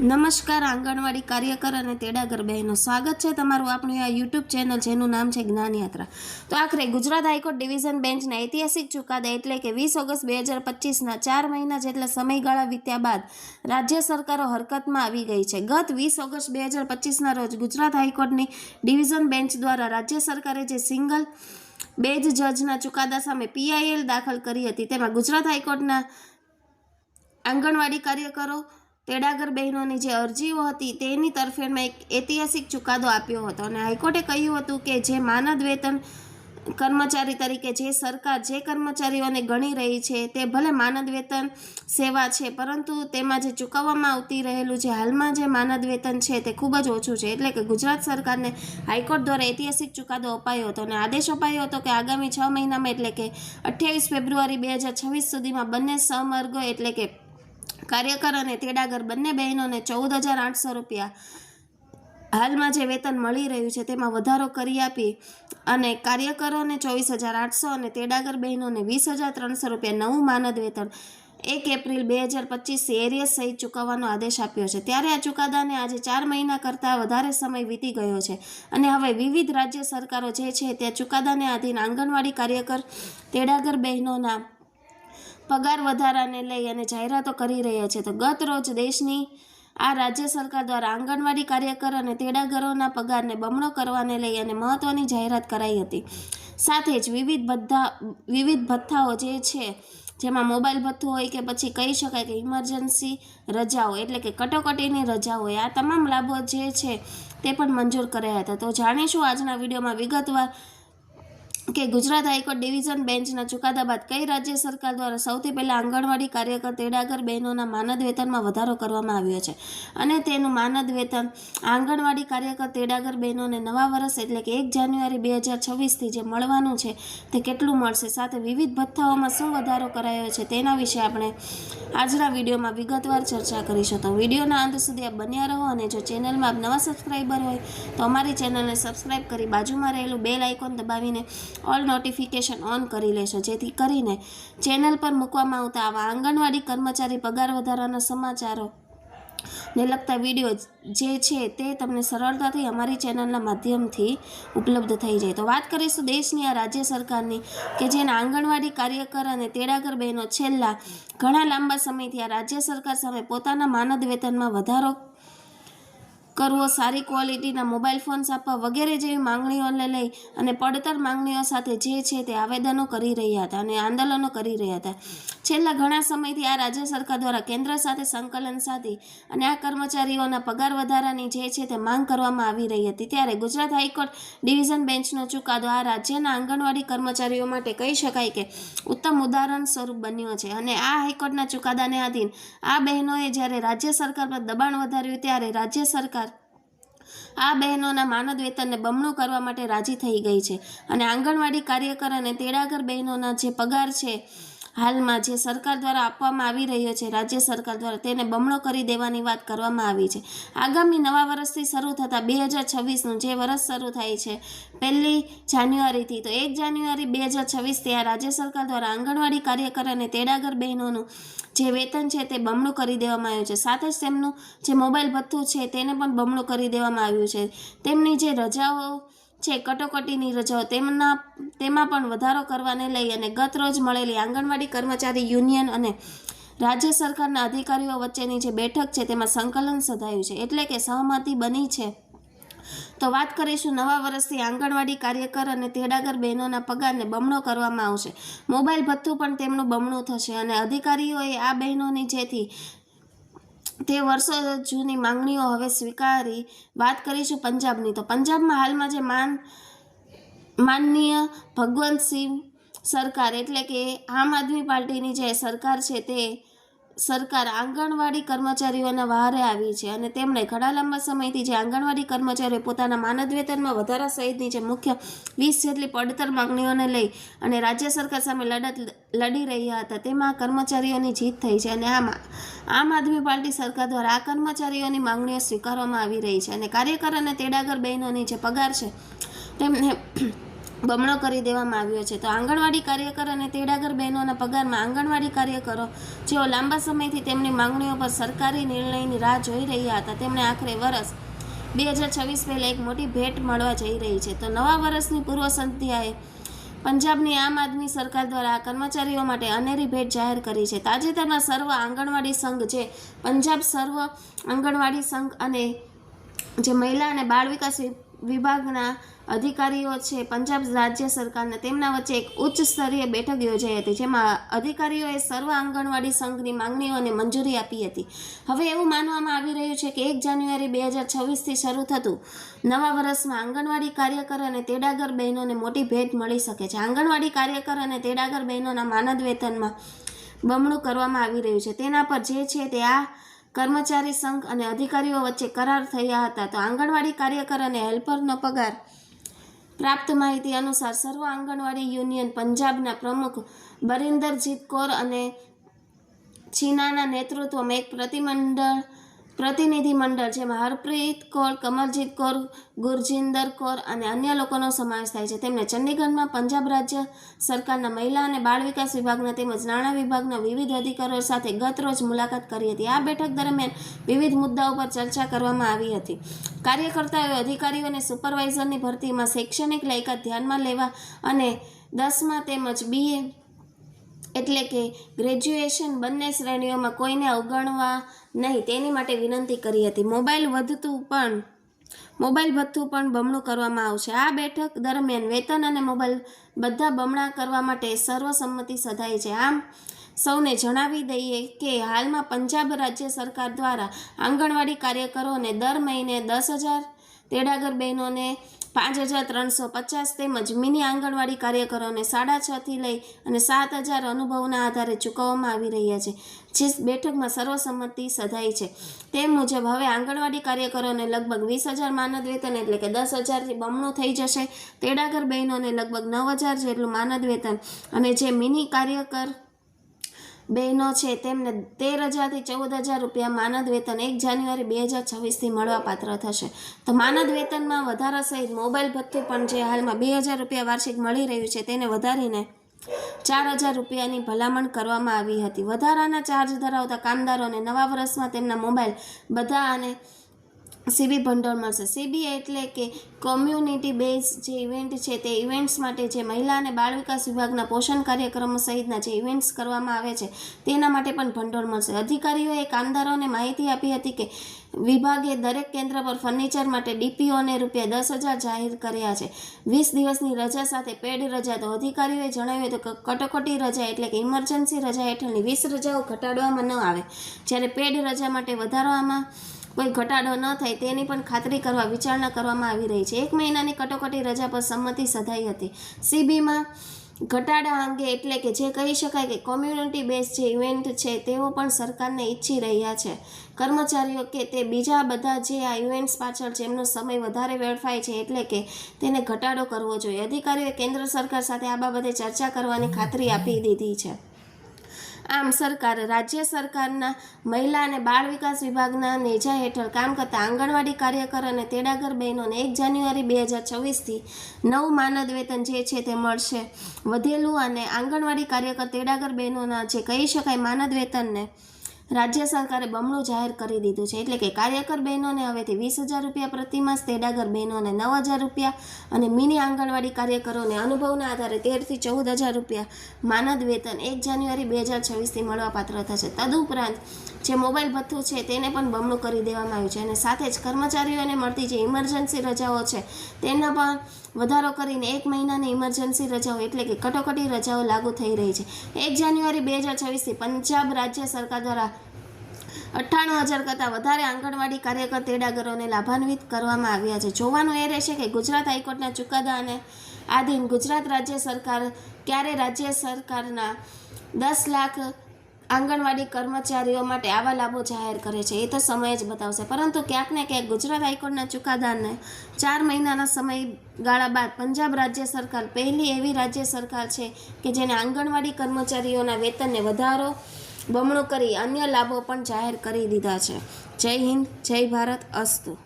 નમસ્કાર, આંગણવાડી કાર્યકર અને તેડાગર બહેનો. સ્વાગત છે તમારું આપણું આ યુટ્યુબ ચેનલ જેનું નામ છે જ્ઞાન યાત્રા તો આખરે ગુજરાત હાઈકોર્ટ ડિવિઝન બેન્ચના ઐતિહાસિક ચુકાદા એટલે કે વીસ ઓગસ્ટ બે હજાર પચીસના ચાર મહિના જેટલા સમયગાળા વીત્યા બાદ રાજ્ય સરકારો હરકતમાં આવી ગઈ છે. ગત વીસ ઓગસ્ટ બે હજાર પચીસના રોજ ગુજરાત હાઈકોર્ટની ડિવિઝન બેન્ચ દ્વારા રાજ્ય સરકારે જે સિંગલ બેજ જજના ચુકાદા સામે પીઆઈએલ દાખલ કરી હતી, તેમાં ગુજરાત હાઈકોર્ટના આંગણવાડી કાર્યકરો તેડાગર બહેનોની જે અરજીઓ હતી તેની તરફેણમાં એક ઐતિહાસિક ચુકાદો આપ્યો હતો અને હાઈકોર્ટે કહ્યું હતું કે જે માનદ વેતન કર્મચારી તરીકે જે સરકાર જે કર્મચારીઓને ગણી રહી છે, તે ભલે માનદ વેતન સેવા છે, પરંતુ તેમાં જે ચૂકવવામાં આવતી રહેલું જે હાલમાં જે માનદ વેતન છે તે ખૂબ જ ઓછું છે. એટલે કે ગુજરાત સરકારને હાઈકોર્ટ દ્વારા ઐતિહાસિક ચુકાદો અપાયો હતો અને આદેશ અપાયો હતો કે આગામી છ મહિનામાં એટલે કે અઠ્યાવીસ ફેબ્રુઆરી બે હજાર છવ્વીસ સુધીમાં બંને સમર્ગો એટલે કે કાર્યકર અને તેડાગર બંને બહેનોને ચૌદ હજાર આઠસો રૂપિયા હાલમાં જે વેતન મળી રહ્યું છે તેમાં વધારો કરી આપી અને કાર્યકરોને ચોવીસ હજાર આઠસો અને તેડાગર બહેનોને વીસ હજાર ત્રણસો રૂપિયા નવું માનદ વેતન એક એપ્રિલ બે હજાર પચીસ એરિયસ સહિત ચૂકવવાનો આદેશ આપ્યો છે. ત્યારે આ ચુકાદાને આજે ચાર મહિના કરતાં વધારે સમય વીતી ગયો છે અને હવે વિવિધ રાજ્ય સરકારો જે છે તે ચુકાદાને આધીન આંગણવાડી કાર્યકર, તેડાગર બહેનોના પગાર વધારાને લઈ અને જાહેરાતો કરી રહ્યા છે. તો ગત રોજ દેશની આ રાજ્ય સરકાર દ્વારા આંગણવાડી કાર્યકર અને તેડાગરોના પગારને બમણો કરવાને લઈ અને મહત્વની જાહેરાત કરાઈ હતી. સાથે જ વિવિધ બધા વિવિધ ભથ્થાઓ જે છે, જેમાં મોબાઈલ ભથ્થું હોય કે પછી કહી શકાય કે ઇમરજન્સી રજાઓ એટલે કે કટોકટીની રજાઓ હોય, આ તમામ લાભો જે છે તે પણ મંજૂર કરાયા હતા. તો જાણીશું આજના વિડીયોમાં વિગતવાર કે ગુજરાત હાઈકોર્ટ ડિવિઝન બેન્ચના ચુકાદા બાદ કઈ રાજ્ય સરકાર દ્વારા સૌથી પહેલા આંગણવાડી કાર્યકર તેડાગર બહેનોના માનદ વેતનમાં વધારો કરવામાં આવ્યો છે? અને તેનું માનદ વેતન આંગણવાડી કાર્યકર તેડાગર બહેનોને નવા વર્ષ એટલે કે એક જાન્યુઆરી બે હજાર છવ્વીસથી જે મળવાનું છે તે કેટલું મળશે? સાથે વિવિધ ભથ્થાઓમાં શું વધારો કરાયો છે તેના વિશે આપણે આજના વિડીયોમાં વિગતવાર ચર્ચા કરીશું. તો વિડીયોના અંત સુધી આપ બન્યા રહો અને જો ચેનલમાં આપ નવા સબસ્ક્રાઈબર હોય તો અમારી ચેનલને સબસ્ક્રાઈબ કરી બાજુમાં રહેલું બેલ આઇકોન દબાવીને ઓલ નોટિફિકેશન ઓન કરી લેશો. જેથી કરીને ચેનલ પર મૂકવામાં આવતા આવા આંગણવાડી કર્મચારી પગાર વધારાના સમાચારો ને લગતા વીડિયો જે છે તે તમને સરળતાથી અમારી ચેનલના માધ્યમથી ઉપલબ્ધ થઈ જાય. તો વાત કરીશું દેશની આ રાજ્ય સરકારની કે જેના આંગણવાડી કાર્યકર અને તેડાગર બહેનો છેલ્લા ઘણા લાંબા સમયથી આ રાજ્ય સરકાર સામે પોતાના માનદ વેતનમાં વધારો કરવો, સારી ક્વોલિટીના મોબાઈલ ફોન્સ આપવા વગેરે જેવી માંગણીઓને લઈ અને પડતર માંગણીઓ સાથે જે છે તે આવેદનો કરી રહ્યા હતા અને આંદોલનો કરી રહ્યા હતા. છેલ્લા ઘણા સમયથી આ રાજ્ય સરકાર દ્વારા કેન્દ્ર સાથે સંકલન સાધી અને આ કર્મચારીઓના પગાર વધારાની જે છે તે માંગ કરવામાં આવી રહી હતી. ત્યારે ગુજરાત હાઈકોર્ટ ડિવિઝન બેન્ચનો ચુકાદો આ રાજ્યના આંગણવાડી કર્મચારીઓ માટે કહી શકાય કે ઉત્તમ ઉદાહરણ સ્વરૂપ બન્યો છે અને આ હાઈકોર્ટના ચુકાદાને આધીન આ બહેનોએ જ્યારે રાજ્ય સરકાર પર દબાણ વધાર્યું ત્યારે રાજ્ય સરકાર આ બહેનોના માનદ વેતનને બમણું કરવા માટે રાજી થઈ ગઈ છે. અને આંગણવાડી કાર્યકર અને તેડાગર બહેનોના જે પગાર છે હાલમાં જે સરકાર દ્વારા આપવામાં આવી રહ્યો છે, રાજ્ય સરકાર દ્વારા તેને બમણો કરી દેવાની વાત કરવામાં આવી છે. આગામી નવા વર્ષથી શરૂ થતાં બે હજાર છવ્વીસનું જે વર્ષ શરૂ થાય છે, પહેલી જાન્યુઆરીથી, તો એક જાન્યુઆરી બે હજાર છવ્વીસથી આ રાજ્ય સરકાર દ્વારા આંગણવાડી કાર્યકર અને તેડાગર બહેનોનું જે વેતન છે તે બમણું કરી દેવામાં આવ્યું છે. સાથે જ તેમનું જે મોબાઈલ ભથ્થું છે, તેને પણ બમણું કરી દેવામાં આવ્યું છે. તેમની જે રજાઓ છે, કટોકટીની રજાઓ તેમના, તેમાં પણ વધારો કરવાને લઈ અને ગત રોજ મળેલી આંગણવાડી કર્મચારી યુનિયન અને રાજ્ય સરકારના અધિકારીઓ વચ્ચેની જે બેઠક છે, તેમાં સંકલન સધાયું છે. એટલે કે સહમતિ બની છે. તો વાત કરીશું નવા વર્ષથી આંગણવાડી કાર્યકર અને તેડાગર બહેનોના પગારને બમણો કરવામાં આવશે. મોબાઈલ ભથ્થું પણ તેમનું બમણું થશે અને અધિકારીઓએ આ બહેનોની જેથી તે વર્ષો જૂની માંગણીઓ હવે સ્વીકારી વાત કરીશું પંજાબની. તો પંજાબમાં હાલમાં જે માન, માનનીય ભગવંતસિંહ સરકાર એટલે કે આમ આદમી પાર્ટીની જે સરકાર છે તે સરકાર આંગણવાડી કર્મચારીઓના વહારે આવી છે અને તેમણે ઘણા લાંબા સમયથી જે આંગણવાડી કર્મચારીઓ પોતાના માનદ વેતનમાં વધારા સહિતની જે મુખ્ય વીસ જેટલી પડતર માંગણીઓને લઈ અને રાજ્ય સરકાર સામે લડત લડી રહ્યા હતા, તેમાં કર્મચારીઓની જીત થઈ છે અને આમાં આમ આદમી પાર્ટી સરકાર દ્વારા આ કર્મચારીઓની માંગણીઓ સ્વીકારવામાં આવી રહી છે અને કાર્યકર અને તેડાગર બહેનોની જે પગાર છે, તેમને બમણો કરી દેવામાં આવ્યો છે. તો આંગણવાડી કાર્યકર અને તેડાગર બહેનોના પગારમાં આંગણવાડી કાર્યકરો જેઓ લાંબા સમયથી તેમની માંગણીઓ પર સરકારી નિર્ણયની રાહ જોઈ રહ્યા હતા, તેમણે આખરે વરસ બે હજાર છવ્વીસ પહેલાં એક મોટી ભેટ મળવા જઈ રહી છે. તો નવા વર્ષની પૂર્વ સંધ્યાએ પંજાબની આમ આદમી સરકાર દ્વારા આ કર્મચારીઓ માટે અનેરી ભેટ જાહેર કરી છે. તાજેતરમાં સર્વ આંગણવાડી સંઘ જે પંજાબ સર્વ આંગણવાડી સંઘ અને જે મહિલા અને બાળ વિકાસ વિભાગના અધિકારીઓ છે, પંજાબ રાજ્ય સરકારના, તેમના વચ્ચે એક ઉચ્ચ સ્તરીય બેઠક યોજાઈ હતી, જેમાં અધિકારીઓએ સર્વ આંગણવાડી સંઘની માંગણીઓને મંજૂરી આપી હતી. હવે એવું માનવામાં આવી રહ્યું છે કે એક જાન્યુઆરી બે હજાર છવ્વીસથી શરૂ થતું નવા વર્ષમાં આંગણવાડી કાર્યકર અને તેડાગર બહેનોને મોટી ભેટ મળી શકે છે. આંગણવાડી કાર્યકર અને તેડાગર બહેનોના માનદ વેતનમાં બમણું કરવામાં આવી રહ્યું છે. તેના પર જે છે તે આ કર્મચારી સંઘ અને અધિકારીઓ વચ્ચે કરાર થયા હતા. તો આંગણવાડી કાર્યકર અને હેલ્પરનો પગાર. પ્રાપ્ત માહિતી અનુસાર સર્વ આંગણવાડી યુનિયન પંજાબના પ્રમુખ બરિંદરજીત કૌર અને છીનાના નેતૃત્વમાં એક પ્રતિમંડળ પ્રતિનિધિ મંડળ જેમાં હરપ્રીત કૌર કમરજીત કૌર, ગુરજિંદર કૌર અને અન્ય લોકોનો સમાવેશ થાય છે. તેમણે ચંડીગઢમાં પંજાબ રાજ્ય સરકારના મહિલા અને બાળ વિકાસ વિભાગના તેમજ નાણાં વિભાગના વિવિધ અધિકારીઓ સાથે ગત રોજ મુલાકાત કરી હતી. આ બેઠક દરમિયાન વિવિધ મુદ્દાઓ પર ચર્ચા કરવામાં આવી હતી. કાર્યકર્તાઓએ અધિકારીઓ અને સુપરવાઇઝરની ભરતીમાં શૈક્ષણિક લાયકાત ધ્યાનમાં લેવા અને દસમા તેમજ બીએ એટલે કે ગ્રેજ્યુએશન બંને શ્રેણીઓમાં કોઈને અવગણવા નહીં, તેની માટે વિનંતી કરી હતી. મોબાઈલ વધતું પણ, મોબાઈલ ભથ્થું પણ બમણું કરવામાં આવશે. આ બેઠક દરમિયાન વેતન અને મોબાઈલ બધા બમણા કરવા માટે સર્વસંમતિ સધાઈ છે. આમ, સૌને જણાવી દઈએ કે હાલમાં પંજાબ રાજ્ય સરકાર દ્વારા આંગણવાડી કાર્યકરોને દર મહિને દસ હજાર તેડાગર બહેનોને પાંચ હજાર ત્રણસો પચાસ તેમજ મિની આંગણવાડી કાર્યકરોને સાડા છથી લઈ અને સાત હજાર અનુભવના આધારે ચૂકવવામાં આવી રહ્યા છે, જે બેઠકમાં સર્વસંમતિ સધાઈ છે. તે મુજબ હવે આંગણવાડી કાર્યકરોને લગભગ વીસ હજાર માનદ વેતન એટલે કે દસ હજારથી બમણું થઈ જશે. તેડાગર બહેનોને લગભગ નવ હજાર જેટલું માનદ વેતન અને જે મિની કાર્યકર બહેનો છે, તેમને તેર હજારથી ચૌદ હજાર રૂપિયા માનદ વેતન એક જાન્યુઆરી બે હજાર છવ્વીસથી મળવાપાત્ર થશે. તો માનદ વેતનમાં વધારા સહિત મોબાઈલ ભથ્થું પણ જે હાલમાં બે હજાર રૂપિયા વાર્ષિક મળી રહ્યું છે, તેને વધારીને ચાર હજાર રૂપિયાની ભલામણ કરવામાં આવી હતી. વધારાના ચાર્જ ધરાવતા કામદારોને નવા વર્ષમાં તેમના મોબાઈલ બધા અને સીબી ભંડોળ મળશે. સીબી એટલે કે કોમ્યુનિટી બેઝ જે ઇવેન્ટ છે તે ઇવેન્ટ્સ માટે જે મહિલા અને બાળ વિકાસ વિભાગના પોષણ કાર્યક્રમો સહિતના જે ઇવેન્ટ્સ કરવામાં આવે છે, તેના માટે પણ ભંડોળ મળશે. અધિકારીઓએ કામદારોને માહિતી આપી હતી કે વિભાગે દરેક કેન્દ્ર પર ફર્નિચર માટે ડીપીઓને રૂપિયા દસ હજાર જાહેર કર્યા છે. વીસ દિવસની રજા સાથે પેડ રજા, તો અધિકારીઓએ જણાવ્યું હતું કે કટોકટી રજા એટલે કે ઇમરજન્સી રજા હેઠળની વીસ રજાઓ ઘટાડવામાં ન આવે. જ્યારે પેડ રજા માટે વધારવામાં કોઈ ઘટાડો ન થાય તેની પણ ખાતરી કરવા, વિચારણા કરવામાં આવી રહી છે. એક મહિનાની કટોકટી રજા પર સંમતિ સધાઈ હતી. સીબીમાં ઘટાડા અંગે એટલે કે જે કહી શકાય કે કોમ્યુનિટી બેઝ જે ઇવેન્ટ છે તેઓ પણ સરકારને ઈચ્છી રહ્યા છે. કર્મચારીઓ કે તે બીજા બધા જે આ ઇવેન્ટ્સ પાછળ જેમનો સમય વધારે વેડફાય છે એટલે કે તેને ઘટાડો કરવો જોઈએ. અધિકારીઓએ કેન્દ્ર સરકાર સાથે આ બાબતે ચર્ચા કરવાની ખાતરી આપી દીધી છે. આમ સરકાર રાજ્ય સરકારના મહિલા અને બાળ વિકાસ વિભાગના નેજા હેઠળ કામ કરતા આંગણવાડી કાર્યકર અને તેડાગર બહેનોને એક જાન્યુઆરી બે હજાર છવ્વીસથી નવ માનદ વેતન જે છે તે મળશે. વધેલું અને આંગણવાડી કાર્યકર તેડાગર બહેનોના જે કહી શકાય માનદ વેતનને રાજ્ય સરકારે બમણું જાહેર કરી દીધું છે. એટલે કે કાર્યકર બહેનોને હવેથી વીસ હજાર રૂપિયા પ્રતિમાસ, તેડાગર બહેનોને નવ હજાર રૂપિયા અને મિની આંગણવાડી કાર્યકરોને અનુભવના આધારે તેરથી ચૌદ હજાર રૂપિયા માનદ વેતન એક જાન્યુઆરી બે હજાર છવ્વીસથી મળવાપાત્ર થશે. તદુપરાંત જે મોબાઈલ ભથ્થું છે તેને પણ બમણું કરી દેવામાં આવ્યું છે અને સાથે જ કર્મચારીઓને મળતી જે ઇમરજન્સી રજાઓ છે, તેના પણ વધારો કરીને એક મહિનાની ઇમરજન્સી રજાઓ એટલે કે કટોકટી રજાઓ લાગુ થઈ રહી છે. એક જાન્યુઆરી બે હજાર છવ્વીસથી પંજાબ રાજ્ય સરકાર દ્વારા અઠ્ઠાણું હજાર કરતાં વધારે આંગણવાડી કાર્યકર તેડાગરોને લાભાન્વિત કરવામાં આવ્યા છે. જોવાનું એ રહેશે કે ગુજરાત હાઈકોર્ટના ચુકાદા અને આધીન ગુજરાત રાજ્ય સરકાર ક્યારે રાજ્ય સરકારના દસ લાખ આંગણવાડી કર્મચારીઓ માટે આવા લાભો જાહેર કરે છે. એ તો સમય જ બતાવશે. પરંતુ ક્યાંક ને ક્યાંક ગુજરાત હાઈકોર્ટના ચુકાદાને ચાર મહિનાના સમયગાળા બાદ પંજાબ રાજ્ય સરકાર પહેલી એવી રાજ્ય સરકાર છે કે જેને આંગણવાડી કર્મચારીઓના વેતનને વધારો, બમણું કરી અન્ય લાભો પણ જાહેર કરી દીધા છે. જય હિન્દ, જય ભારત, અસ્તુ.